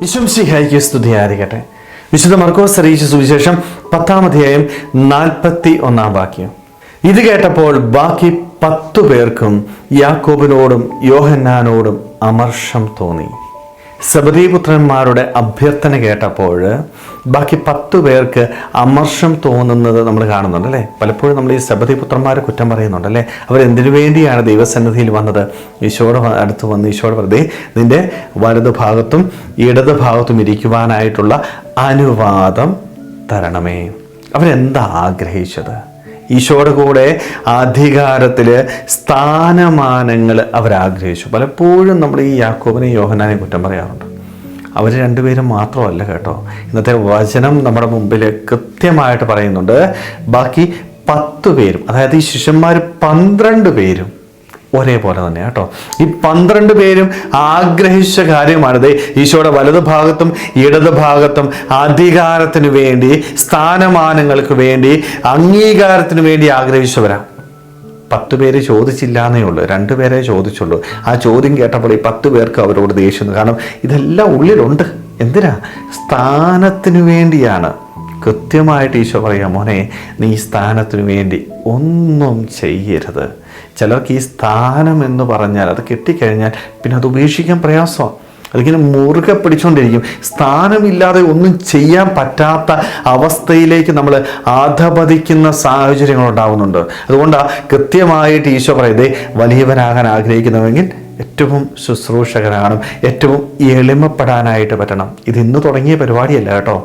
വിശംസിഹായിക്ക് സ്തുതിയായിരിക്കട്ടെ. വിശുദ്ധ മർക്കോസ് അറിയിച്ച സുവിശേഷം പത്താം അധ്യായം നാൽപ്പത്തി ഒന്നാം വാക്യം. ഇത് കേട്ടപ്പോൾ ബാക്കി പത്തു പേർക്കും യാക്കോബിനോടും യോഹന്നാനോടും അമർഷം തോന്നി. സബദീപുത്രന്മാരുടെ അഭ്യർത്ഥന കേട്ടപ്പോൾ ബാക്കി പത്തു പേർക്ക് അമർഷം തോന്നുന്നത് നമ്മൾ കാണുന്നുണ്ട് അല്ലേ? പലപ്പോഴും നമ്മൾ ഈ സബദീപുത്രന്മാരെ കുറ്റം പറയുന്നുണ്ട് അല്ലേ? അവരെന്തിനു വേണ്ടിയാണ് ദൈവസന്നിധിയിൽ വന്നത്? ഈശോയുടെ വ- അടുത്ത് വന്ന് ഈശോയുടെ പ്രതി നിന്റെ വലതു ഭാഗത്തും ഇടതു ഭാഗത്തും ഇരിക്കുവാനായിട്ടുള്ള അനുവാദം തരണമേ. അവരെന്താ ആഗ്രഹിച്ചത്? ഈശോയുടെ കൂടെ അധികാരത്തിൽ സ്ഥാനമാനങ്ങൾ അവരാഗ്രഹിച്ചു. പലപ്പോഴും നമ്മൾ ഈ യാക്കോബിനെ യോഹനാനെ കുറ്റം പറയാറുണ്ട്. അവർ രണ്ടുപേരും മാത്രമല്ല കേട്ടോ. ഇന്നത്തെ വചനം നമ്മുടെ മുമ്പിൽ കൃത്യമായിട്ട് പറയുന്നുണ്ട്. ബാക്കി പത്ത് പേരും അതായത് ഈ ശിഷ്യന്മാർ പന്ത്രണ്ട് പേരും ഒരേപോലെ തന്നെ കേട്ടോ. ഈ പന്ത്രണ്ട് പേരും ആഗ്രഹിച്ച കാര്യമാണിത് ഈശോയുടെ വലതു ഭാഗത്തും ഇടത് ഭാഗത്തും അധികാരത്തിന് വേണ്ടി സ്ഥാനമാനങ്ങൾക്ക് വേണ്ടി അംഗീകാരത്തിന് വേണ്ടി ആഗ്രഹിച്ചവരാ. പത്ത് പേര് ചോദിച്ചില്ല എന്നേ ഉള്ളൂ. രണ്ട് പേരെ ചോദിച്ചുള്ളൂ. ആ ചോദ്യം കേട്ടപ്പോൾ ഈ പത്ത് പേർക്ക് അവരോട് ദേഷ്യം കാരണം ഇതെല്ലാം ഉള്ളിലുണ്ട്. എന്തിനാ? സ്ഥാനത്തിന് വേണ്ടിയാണ്. കൃത്യമായിട്ട് ഈശോ പറയാം മോനെ നീ സ്ഥാനത്തിനു വേണ്ടി ഒന്നും ചെയ്യരുത്. ചിലർക്ക് ഈ സ്ഥാനം എന്ന് പറഞ്ഞാൽ അത് കിട്ടിക്കഴിഞ്ഞാൽ പിന്നെ അത് ഉപേക്ഷിക്കാൻ പ്രയാസമാണ് അതിങ്ങനെ മുറുകെ പിടിച്ചുകൊണ്ടിരിക്കും സ്ഥാനമില്ലാതെ ഒന്നും ചെയ്യാൻ പറ്റാത്ത അവസ്ഥയിലേക്ക് നമ്മൾ അധപതിക്കുന്ന സാഹചര്യങ്ങൾ ഉണ്ടാകുന്നുണ്ട് അതുകൊണ്ടാണ് കൃത്യമായിട്ട് ഈശോ പറയുന്നത് വലിയവനാകാൻ ആഗ്രഹിക്കുന്നുവെങ്കിൽ ഏറ്റവും ശുശ്രൂഷകനാകണം ഏറ്റവും എളിമപ്പെടാനായിട്ട് പറ്റണം. ഇത് ഇന്ന് തുടങ്ങിയ പരിപാടിയല്ല കേട്ടോ.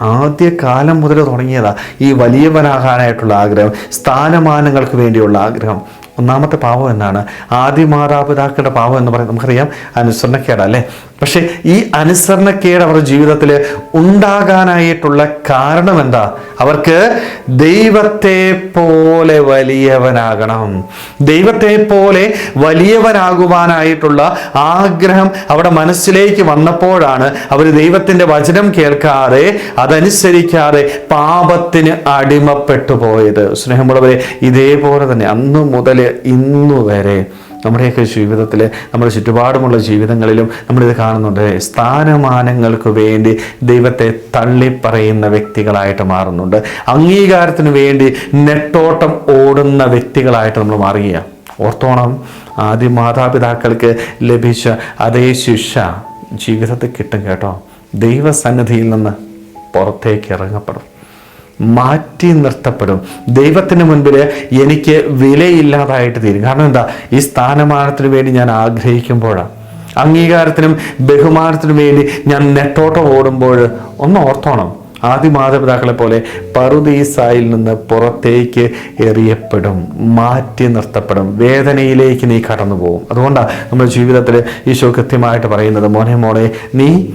ആദ്യ കാലം മുതൽ തുടങ്ങിയതാ ഈ വലിയവനാകാനായിട്ടുള്ള ആഗ്രഹം സ്ഥാനമാനങ്ങൾക്ക് വേണ്ടിയുള്ള ആഗ്രഹം. ഒന്നാമത്തെ പാവം എന്നാണ്. ആദ്യ മാതാപിതാക്കളുടെ പാവം എന്ന് പറയുന്നത് നമുക്കറിയാം. അനുസരണക്കേടാ അല്ലേ? പക്ഷെ ഈ അനുസരണക്കേട് അവരുടെ ജീവിതത്തിൽ ഉണ്ടാകാനായിട്ടുള്ള കാരണം എന്താ അവർക്ക് ദൈവത്തെ പോലെ വലിയവനാകണം. ദൈവത്തെ പോലെ വലിയവനാകുവാനായിട്ടുള്ള ആഗ്രഹം അവിടെ മനസ്സിലേക്ക് വന്നപ്പോഴാണ് അവർ ദൈവത്തിന്റെ വചനം കേൾക്കാതെ അതനുസരിക്കാതെ പാപത്തിന് അടിമപ്പെട്ടു പോയത് സ്നേഹമുള്ളവരെ ഇതേപോലെ തന്നെ അന്നു മുതൽ ഇന്നു വരെ നമ്മുടെയൊക്കെ ജീവിതത്തിൽ നമ്മുടെ ചുറ്റുപാടുമുള്ള ജീവിതങ്ങളിലും നമ്മളിത് കാണുന്നുണ്ട്. സ്ഥാനമാനങ്ങൾക്ക് വേണ്ടി ദൈവത്തെ തള്ളിപ്പറയുന്ന വ്യക്തികളായിട്ട് മാറുന്നുണ്ട്. അംഗീകാരത്തിന് വേണ്ടി നെട്ടോട്ടം ഓടുന്ന വ്യക്തികളായിട്ട് നമ്മൾ മാറുകയാണ് ഓർത്തോണം ആദ്യ മാതാപിതാക്കൾക്ക് ലഭിച്ച അതേ ശിക്ഷ ജീവിതത്തിൽ കിട്ടും കേട്ടോ. ദൈവസന്നിധിയിൽ നിന്ന് പുറത്തേക്ക് ഇറങ്ങപ്പെടും. മാറ്റി നിർത്തപ്പെടും. ദൈവത്തിന് മുൻപിൽ എനിക്ക് വിലയില്ലാതായിട്ട് തീരും. കാരണം എന്താ? ഈ സ്ഥാനമാനത്തിന് വേണ്ടി ഞാൻ ആഗ്രഹിക്കുമ്പോഴാണ്. അംഗീകാരത്തിനും ബഹുമാനത്തിനും വേണ്ടി ഞാൻ നെട്ടോട്ടം ഓടുമ്പോൾ ഒന്ന് ഓർത്തോണം. ആദ്യ മാതാപിതാക്കളെ പോലെ പറുദീസായിൽ നിന്ന് പുറത്തേക്ക് എറിയപ്പെടും. മാറ്റി നിർത്തപ്പെടും. വേദനയിലേക്ക് നീ കടന്നു പോകും അതുകൊണ്ടാണ് നമ്മുടെ ജീവിതത്തിൽ ഈശോ കൃത്യമായിട്ട് പറയുന്നത് മോനെ മോളെ നീ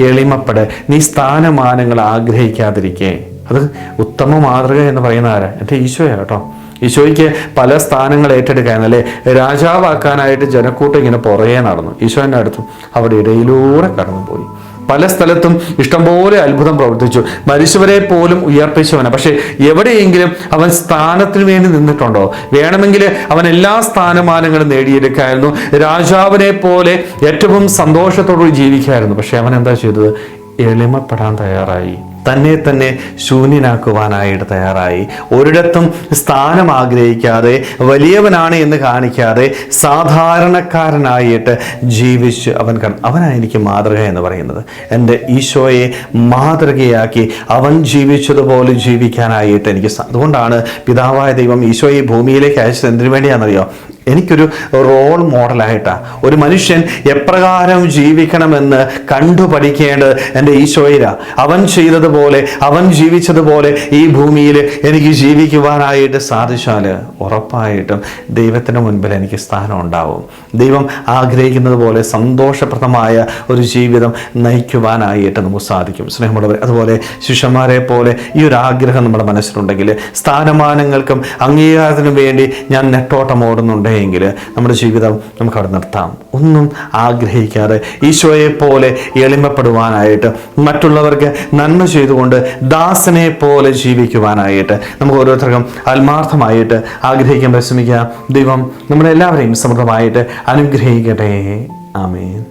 എളിമപ്പെട്. നീ സ്ഥാനമാനങ്ങൾ ആഗ്രഹിക്കാതിരിക്കേ. അത് ഉത്തമ മാതൃക എന്ന് പറയുന്ന ആരാ? എന്റെ ഈശോയാണ് കേട്ടോ. ഈശോയ്ക്ക് പല സ്ഥാനങ്ങൾ ഏറ്റെടുക്കാൻ അല്ലേ? രാജാവാക്കാനായിട്ട് ജനക്കൂട്ടം ഇങ്ങനെ പുറകെ നടന്നു. ഈശോന്റെ അടുത്തും അവിടെ ഇടയിലൂടെ കടന്നുപോയി. പല സ്ഥലത്തും ഇഷ്ടംപോലെ അത്ഭുതം പ്രവർത്തിച്ചു. മരിച്ചവരെ പോലും ഉയർപ്പിച്ചവനാണ്. പക്ഷെ എവിടെയെങ്കിലും അവൻ സ്ഥാനത്തിന് വേണ്ടി നിന്നിട്ടുണ്ടോ? വേണമെങ്കിൽ അവൻ എല്ലാ സ്ഥാനമാനങ്ങളും നേടിയെടുക്കായിരുന്നു. രാജാവിനെ പോലെ ഏറ്റവും സന്തോഷത്തോടുകൂടി ജീവിക്കായിരുന്നു. പക്ഷെ അവൻ എന്താ ചെയ്തത്? എളിമപ്പെടാൻ തയ്യാറായി. തന്നെ തന്നെ ശൂന്യനാക്കുവാനായിട്ട് തയ്യാറായി. ഒരിടത്തും സ്ഥാനം ആഗ്രഹിക്കാതെ വലിയവനാണ് എന്ന് കാണിക്കാതെ സാധാരണക്കാരനായിട്ട് ജീവിച്ച് അവൻ അവനായിരിക്കും മാതൃക എന്ന് പറയുന്നത്. എന്റെ ഈശോയെ മാതൃകയാക്കി അവൻ ജീവിച്ചതുപോലെ ജീവിക്കാനായിട്ട് എനിക്ക് അതുകൊണ്ടാണ് പിതാവായ ദൈവം ഈശോയെ ഭൂമിയിലേക്ക് അയച്ചത്. എന്തിനു വേണ്ടിയാണെന്നറിയോ? എനിക്കൊരു റോൾ മോഡലായിട്ടാണ് ഒരു മനുഷ്യൻ എപ്രകാരം ജീവിക്കണമെന്ന് കണ്ടു പഠിക്കേണ്ടത് എന്റെ ഈശോയിലാണ് അവൻ ചെയ്തതുപോലെ അവൻ ജീവിച്ചതുപോലെ ഈ ഭൂമിയിൽ എനിക്ക് ജീവിക്കുവാനായിട്ട് സാധിച്ചാൽ ഉറപ്പായിട്ടും ദൈവത്തിന് മുൻപിൽ എനിക്ക് സ്ഥാനം ഉണ്ടാവും. ദൈവം ആഗ്രഹിക്കുന്നത് പോലെ സന്തോഷപ്രദമായ ഒരു ജീവിതം നയിക്കുവാനായിട്ട് നമുക്ക് സാധിക്കും. സ്നേഹമുള്ളവർ അതുപോലെ ശിഷ്യന്മാരെ പോലെ ഈ ഒരു ആഗ്രഹം നമ്മുടെ മനസ്സിലുണ്ടെങ്കിൽ സ്ഥാനമാനങ്ങൾക്കും അംഗീകാരത്തിനും വേണ്ടി ഞാൻ നെട്ടോട്ടം ഓടുന്നുണ്ടെങ്കിൽ നമ്മുടെ ജീവിതം നമുക്ക് അവിടെ നിർത്താം. ഒന്നും ആഗ്രഹിക്കാതെ ഈശോയെ പോലെ എളിമപ്പെടുവാനായിട്ട് മറ്റുള്ളവർക്ക് നന്മ ചെയ്തുകൊണ്ട് ദാസനെ പോലെ ജീവിക്കുവാനായിട്ട് നമുക്ക് ഓരോരുത്തർക്കും ആത്മാർത്ഥമായിട്ട് ആഗ്രഹിക്കാൻ പരിശ്രമിക്കാം. ദൈവം നമ്മളെല്ലാവരെയും സമൃദ്ധമായിട്ട് അനുഗ്രഹിക്കട്ടെ. ആമേൻ.